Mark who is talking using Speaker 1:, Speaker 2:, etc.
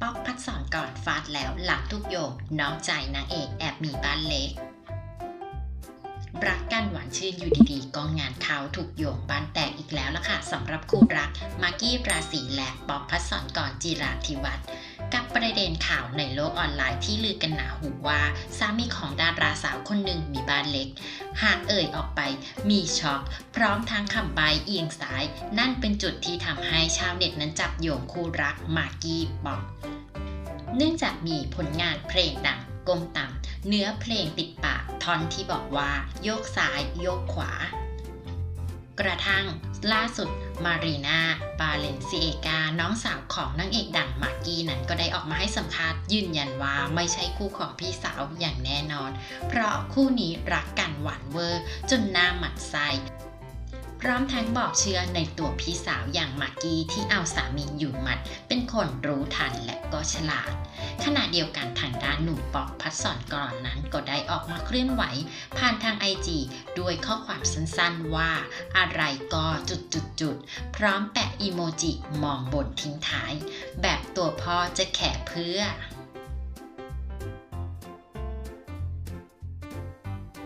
Speaker 1: ป๊อกพัดสอนก่อนฟาดแล้วหลับทุกโยกน้องใจนางเอกแอบมีบ้านเล็ก รักกันหวานชื่นอยู่ดีๆก็งานเขาถูกโยงบ้านแตกอีกแล้วล่ะค่ะสำหรับคู่รักมากกี้ราศีและป๊อกพัดสอนก่อนจิราธิวัฒน์ ข่าวในโลกออนไลน์ที่ลือกันหนาหูว่าสามีของดาราสาวคนหนึ่งมีบ้านเล็ก หากเอ่ยออกไปมีช็อก พร้อมทั้งคำใบเอียงซ้าย นั่นเป็นจุดที่ทำให้ชาวเน็ตนั้นจับโยงคู่รักมากกี้ปอก เนื่องจากมีผลงานเพลงดังก้มต่ำเนื้อเพลงติดปากท่อนที่บอกว่า โยกซ้ายโยกขวา กระทั่งล่าสุดมารีนาบาเลนซิเอกา น้องสาวของนางเอกดังมากกี้นั้นก็ได้ออกมาให้สัมภาษณ์ยืนยันว่าไม่ใช่คู่ของพี่สาวอย่างแน่นอน เพราะคู่นี้รักกันหวานเวอร์ จนหน้าหมัดไส ร้อมทั้งบอกเชื่อในตัวพี่สาวอย่างมากกี้ที่เอาสามีอยู่หมัด เป็นคนรู้ทันและก็ฉลาด ขณะเดียวกันทางด้านหนุ่มปอกพัดสอนก่อนนั้นก็ได้ออกมาเคลื่อนไหว ผ่านทางไอจีด้วยข้อความสั้นๆว่า อะไรก็จุดจุดจุดๆพร้อมแปะอีโมจิมองบนทิ้งท้าย แบบตัวพ่อจะแขเพื่อ